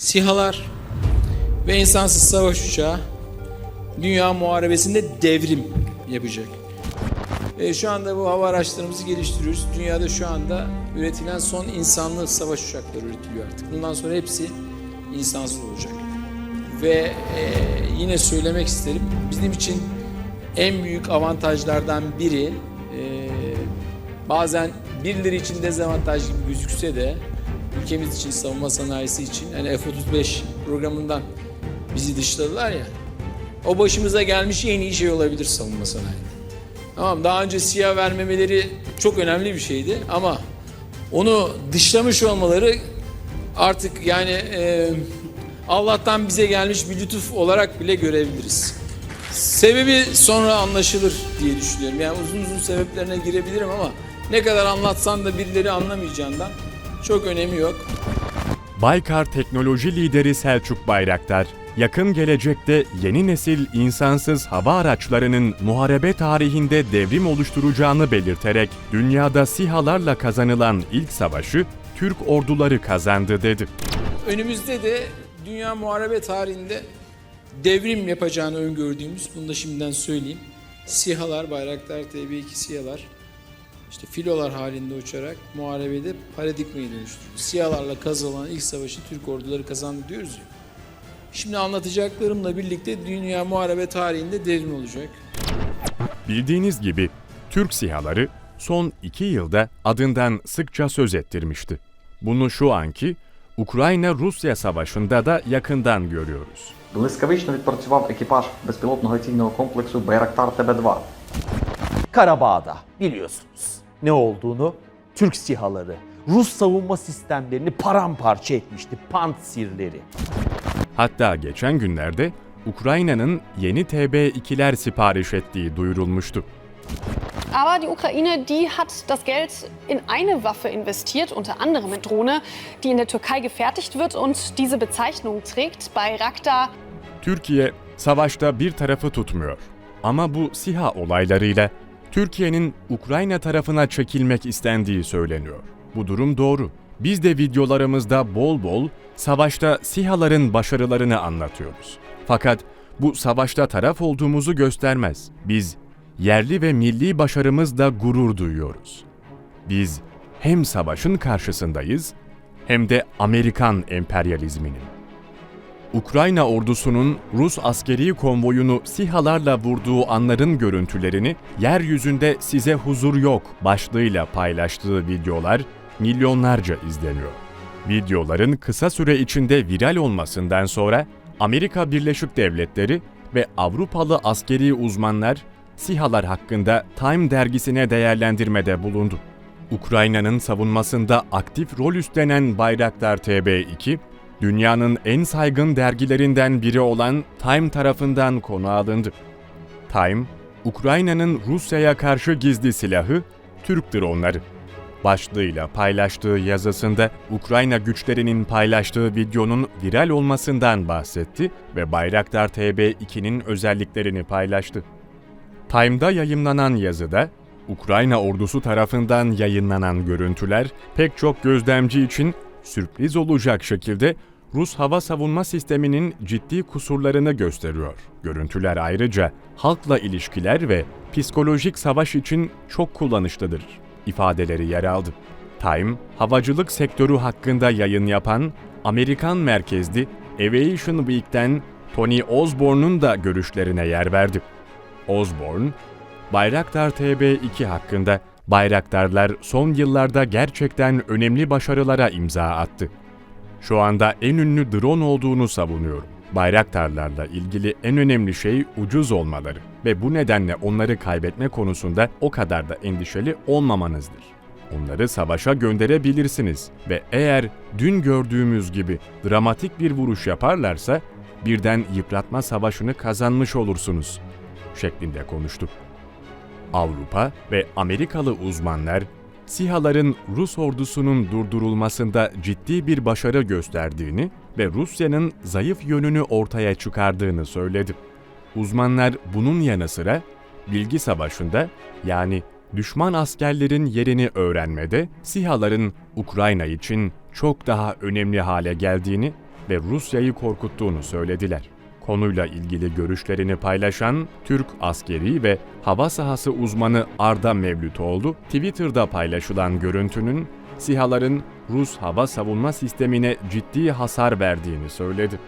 SİHA'lar ve insansız savaş uçağı dünya muharebesinde devrim yapacak. E, şu anda bu hava araçlarımızı geliştiriyoruz. Dünyada şu anda üretilen son insanlı savaş uçakları üretiliyor artık. Bundan sonra hepsi insansız olacak. Ve e, yine söylemek isterim, bizim için en büyük avantajlardan biri e, bazen birileri için dezavantaj gibi gözükse de ülkemiz için, savunma sanayisi için hani F-35 programından bizi dışladılar ya. O başımıza gelmiş en iyi şey olabilir savunma sanayinde. Tamam daha önce siyah vermemeleri çok önemli bir şeydi ama onu dışlamış olmaları artık yani e, Allah'tan bize gelmiş bir lütuf olarak bile görebiliriz. Sebebi sonra anlaşılır diye düşünüyorum. Yani uzun uzun sebeplerine girebilirim ama ne kadar anlatsan da birileri anlamayacağından çok önemi yok. Baykar teknoloji lideri Selçuk Bayraktar, yakın gelecekte yeni nesil insansız hava araçlarının muharebe tarihinde devrim oluşturacağını belirterek dünyada SİHA'larla kazanılan ilk savaşı Türk orduları kazandı dedi. Önümüzde de dünya muharebe tarihinde devrim yapacağını öngördüğümüz, bunu da şimdiden söyleyeyim. SİHA'lar, Bayraktar TB2 SİHA'lar, işte filolar halinde uçarak muharebede paradigmayı dönüştürdü. SİHA'larla kazanılan ilk savaşı Türk orduları kazandı diyoruz ya. Şimdi anlatacaklarımla birlikte dünya muharebe tarihinde devrim olacak. Bildiğiniz gibi Türk SİHA'ları son iki yılda adından sıkça söz ettirmişti. Bunu şu anki Ukrayna-Rusya savaşında da yakından görüyoruz. Блискавично відпрацював екіпаж безпілотного авіаційного комплексу Байрактар ТБ-2. Karabağ'da biliyorsunuz ne olduğunu Türk SİHA'ları Rus savunma sistemlerini paramparça etmişti Pantsirleri. Hatta geçen günlerde Ukrayna'nın yeni TB2'ler sipariş ettiği duyurulmuştu. Aber die Ukraine, die hat das Geld in eine Waffe investiert, unter anderem in Drohne, die in der Türkei gefertigt wird und diese Bezeichnung trägt. Bayraktar Türkiye savaşta bir tarafı tutmuyor. Ama bu SİHA olaylarıyla Türkiye'nin Ukrayna tarafına çekilmek istendiği söyleniyor. Bu durum doğru. Biz de videolarımızda bol bol savaşta SİHA'ların başarılarını anlatıyoruz. Fakat bu savaşta taraf olduğumuzu göstermez. Biz yerli ve milli başarımızla gurur duyuyoruz. Biz hem savaşın karşısındayız hem de Amerikan emperyalizminin. Ukrayna ordusunun Rus askeri konvoyunu SİHA'larla vurduğu anların görüntülerini yeryüzünde size huzur yok başlığıyla paylaştığı videolar milyonlarca izleniyor. Videoların kısa süre içinde viral olmasından sonra Amerika Birleşik Devletleri ve Avrupalı askeri uzmanlar SİHA'lar hakkında Time dergisine değerlendirmede bulundu. Ukrayna'nın savunmasında aktif rol üstlenen Bayraktar TB2, dünyanın en saygın dergilerinden biri olan Time tarafından konu alındı. Time, Ukrayna'nın Rusya'ya karşı gizli silahı Türk dronları. Başlığıyla paylaştığı yazısında Ukrayna güçlerinin paylaştığı videonun viral olmasından bahsetti ve Bayraktar TB2'nin özelliklerini paylaştı. Time'da yayımlanan yazıda Ukrayna ordusu tarafından yayınlanan görüntüler pek çok gözlemci için sürpriz olacak şekilde Rus hava savunma sisteminin ciddi kusurlarını gösteriyor. Görüntüler ayrıca halkla ilişkiler ve psikolojik savaş için çok kullanışlıdır ifadeleri yer aldı. Time, havacılık sektörü hakkında yayın yapan Amerikan merkezli Aviation Week'ten Tony Osborne'un da görüşlerine yer verdi. Osborne, Bayraktar TB2 hakkında Bayraktarlar son yıllarda gerçekten önemli başarılara imza attı. Şu anda en ünlü drone olduğunu savunuyorum. Bayraktarlarla ilgili en önemli şey ucuz olmaları ve bu nedenle onları kaybetme konusunda o kadar da endişeli olmamanızdır. Onları savaşa gönderebilirsiniz ve eğer dün gördüğümüz gibi dramatik bir vuruş yaparlarsa birden yıpratma savaşını kazanmış olursunuz şeklinde konuştu. Avrupa ve Amerikalı uzmanlar SİHA'ların Rus ordusunun durdurulmasında ciddi bir başarı gösterdiğini ve Rusya'nın zayıf yönünü ortaya çıkardığını söyledi. Uzmanlar bunun yanı sıra bilgi savaşında yani düşman askerlerin yerini öğrenmede SİHA'ların Ukrayna için çok daha önemli hale geldiğini ve Rusya'yı korkuttuğunu söylediler. Konuyla ilgili görüşlerini paylaşan Türk askeri ve hava sahası uzmanı Arda Mevlütoğlu, Twitter'da paylaşılan görüntünün SİHA'ların Rus hava savunma sistemine ciddi hasar verdiğini söyledi.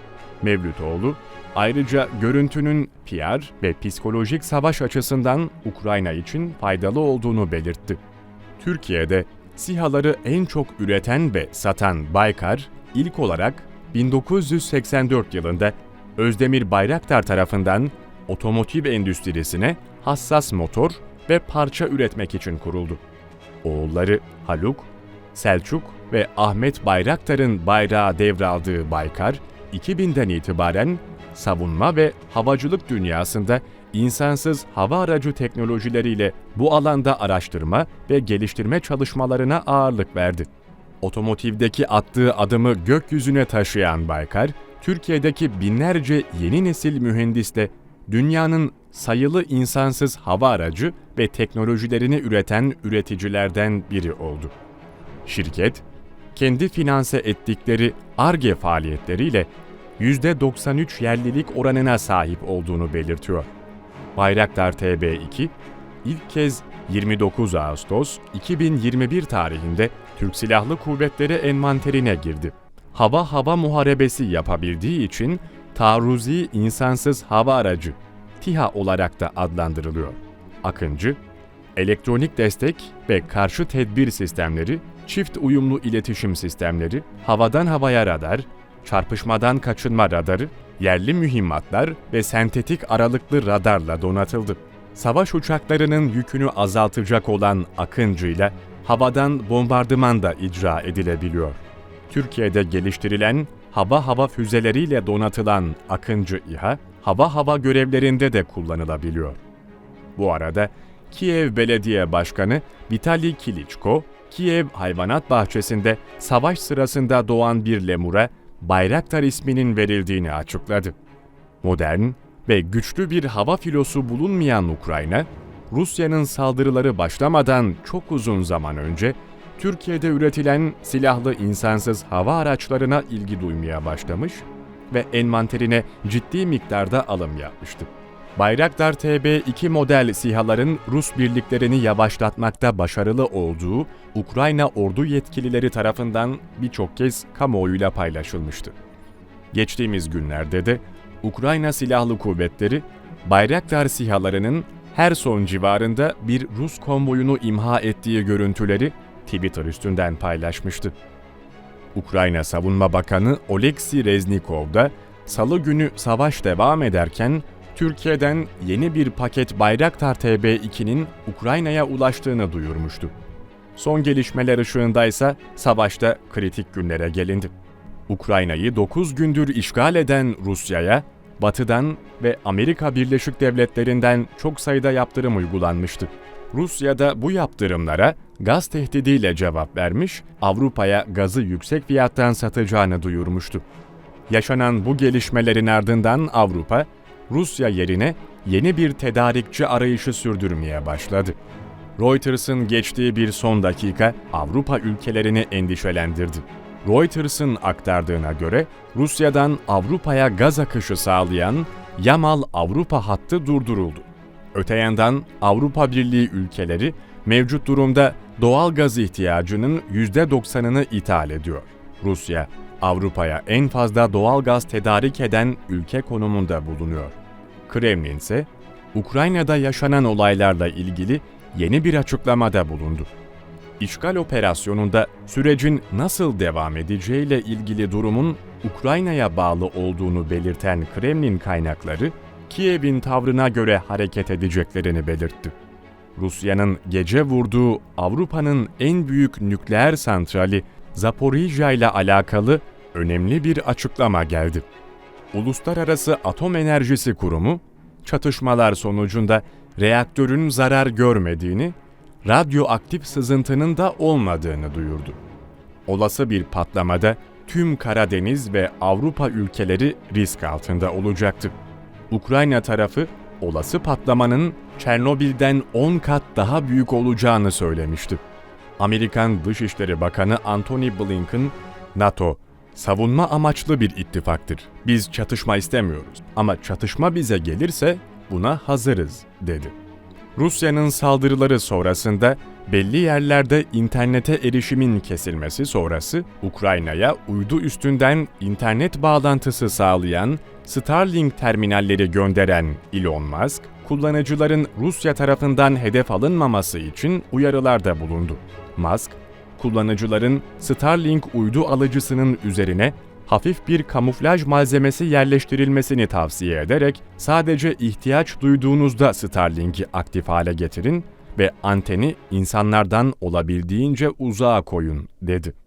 Mevlütoğlu, ayrıca görüntünün PR ve psikolojik savaş açısından Ukrayna için faydalı olduğunu belirtti. Türkiye'de SİHA'ları en çok üreten ve satan Baykar, ilk olarak 1984 yılında Özdemir Bayraktar tarafından otomotiv endüstrisine hassas motor ve parça üretmek için kuruldu. Oğulları Haluk, Selçuk ve Ahmet Bayraktar'ın bayrağı devraldığı Baykar, 2000'den itibaren savunma ve havacılık dünyasında insansız hava aracı teknolojileriyle bu alanda araştırma ve geliştirme çalışmalarına ağırlık verdi. Otomotivdeki attığı adımı gökyüzüne taşıyan Baykar, Türkiye'deki binlerce yeni nesil mühendisle dünyanın sayılı insansız hava aracı ve teknolojilerini üreten üreticilerden biri oldu. Şirket, kendi finanse ettikleri ARGE faaliyetleriyle %93 yerlilik oranına sahip olduğunu belirtiyor. Bayraktar TB2 ilk kez 29 Ağustos 2021 tarihinde Türk Silahlı Kuvvetleri envanterine girdi. Hava-hava muharebesi yapabildiği için taarruzi insansız hava aracı TİHA olarak da adlandırılıyor. Akıncı, elektronik destek ve karşı tedbir sistemleri, çift uyumlu iletişim sistemleri, havadan havaya radar, çarpışmadan kaçınma radarı, yerli mühimmatlar ve sentetik aralıklı radarla donatıldı. Savaş uçaklarının yükünü azaltacak olan Akıncı'yla havadan bombardıman da icra edilebiliyor. Türkiye'de geliştirilen hava hava füzeleriyle donatılan Akıncı İHA, hava hava görevlerinde de kullanılabiliyor. Bu arada Kiev Belediye Başkanı Vitali Klitschko, Kiev Hayvanat Bahçesi'nde savaş sırasında doğan bir lemura Bayraktar isminin verildiğini açıkladı. Modern ve güçlü bir hava filosu bulunmayan Ukrayna, Rusya'nın saldırıları başlamadan çok uzun zaman önce Türkiye'de üretilen silahlı insansız hava araçlarına ilgi duymaya başlamış ve envanterine ciddi miktarda alım yapmıştı. Bayraktar TB2 model SİHA'ların Rus birliklerini yavaşlatmakta başarılı olduğu Ukrayna ordu yetkilileri tarafından birçok kez kamuoyuyla paylaşılmıştı. Geçtiğimiz günlerde de Ukrayna Silahlı Kuvvetleri Bayraktar SİHA'larının Herson civarında bir Rus konvoyunu imha ettiği görüntüleri Twitter üstünden paylaşmıştı. Ukrayna Savunma Bakanı Oleksiy Reznikov da salı günü savaş devam ederken Türkiye'den yeni bir paket Bayraktar TB2'nin Ukrayna'ya ulaştığını duyurmuştu. Son gelişmeler ışığındaysa savaşta kritik günlere gelindi. Ukrayna'yı 9 gündür işgal eden Rusya'ya Batı'dan ve Amerika Birleşik Devletleri'nden çok sayıda yaptırım uygulanmıştı. Rusya da bu yaptırımlara gaz tehdidiyle cevap vermiş, Avrupa'ya gazı yüksek fiyattan satacağını duyurmuştu. Yaşanan bu gelişmelerin ardından Avrupa, Rusya yerine yeni bir tedarikçi arayışı sürdürmeye başladı. Reuters'ın geçtiği bir son dakika Avrupa ülkelerini endişelendirdi. Reuters'ın aktardığına göre Rusya'dan Avrupa'ya gaz akışı sağlayan Yamal Avrupa hattı durduruldu. Öte yandan Avrupa Birliği ülkeleri mevcut durumda doğal gaz ihtiyacının %90'ını ithal ediyor. Rusya, Avrupa'ya en fazla doğal gaz tedarik eden ülke konumunda bulunuyor. Kremlin ise Ukrayna'da yaşanan olaylarla ilgili yeni bir açıklamada bulundu. İşgal operasyonunda sürecin nasıl devam edeceğiyle ilgili durumun Ukrayna'ya bağlı olduğunu belirten Kremlin kaynakları, Kiev'in tavrına göre hareket edeceklerini belirtti. Rusya'nın gece vurduğu Avrupa'nın en büyük nükleer santrali Zaporijya ile alakalı önemli bir açıklama geldi. Uluslararası Atom Enerjisi Kurumu, çatışmalar sonucunda reaktörün zarar görmediğini, radyoaktif sızıntının da olmadığını duyurdu. Olası bir patlamada tüm Karadeniz ve Avrupa ülkeleri risk altında olacaktı. Ukrayna tarafı olası patlamanın Çernobil'den 10 kat daha büyük olacağını söylemişti. Amerikan Dışişleri Bakanı Antony Blinken, NATO, savunma amaçlı bir ittifaktır. Biz çatışma istemiyoruz ama çatışma bize gelirse buna hazırız, dedi. Rusya'nın saldırıları sonrasında belli yerlerde internete erişimin kesilmesi sonrası Ukrayna'ya uydu üstünden internet bağlantısı sağlayan Starlink terminalleri gönderen Elon Musk, kullanıcıların Rusya tarafından hedef alınmaması için uyarılarda bulundu. Musk, kullanıcıların Starlink uydu alıcısının üzerine hafif bir kamuflaj malzemesi yerleştirilmesini tavsiye ederek sadece ihtiyaç duyduğunuzda Starlink'i aktif hale getirin ve anteni insanlardan olabildiğince uzağa koyun dedi.